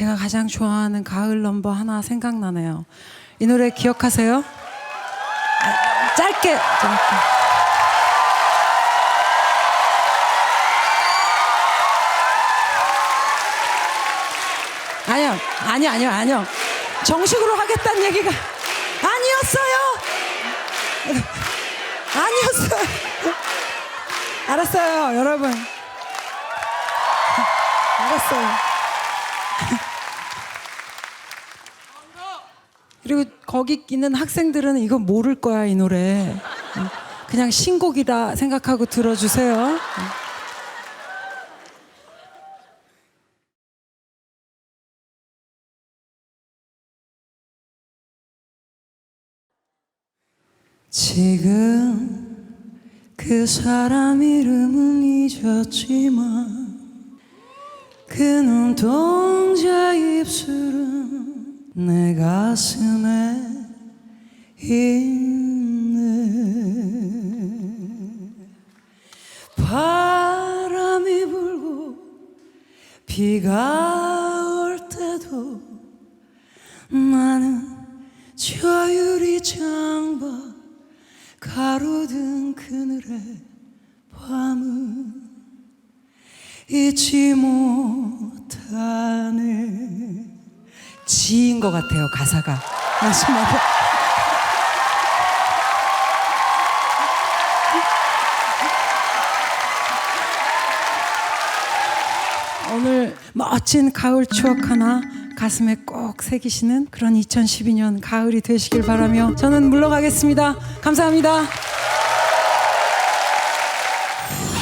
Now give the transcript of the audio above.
제가 가장 좋아하는 가을 넘버 하나 생각나네요. 이 노래 기억하세요? 아, 짧게, 짧게. 아니요, 아니요, 아니요, 아니요. 정식으로 하겠다는 얘기가 아니었어요. 아니었어요. 알았어요, 여러분. 알았어요. 그리고 거기 있는 학생들은 이거 모를 거야, 이 노래. 그냥 신곡이다 생각하고 들어주세요. 지금 그 사람 이름은 잊었지만 그 눈동자 입술은 내 가슴에 있네. 바람이 불고 비가 올 때도 나는 저 유리 창밖 가로등 그늘의 밤은 잊지 못하네 지인 것 같아요 가사가. 마지막에 오늘 멋진 가을 추억 하나 가슴에 꼭 새기시는 그런 2012년 가을이 되시길 바라며 저는 물러가겠습니다. 감사합니다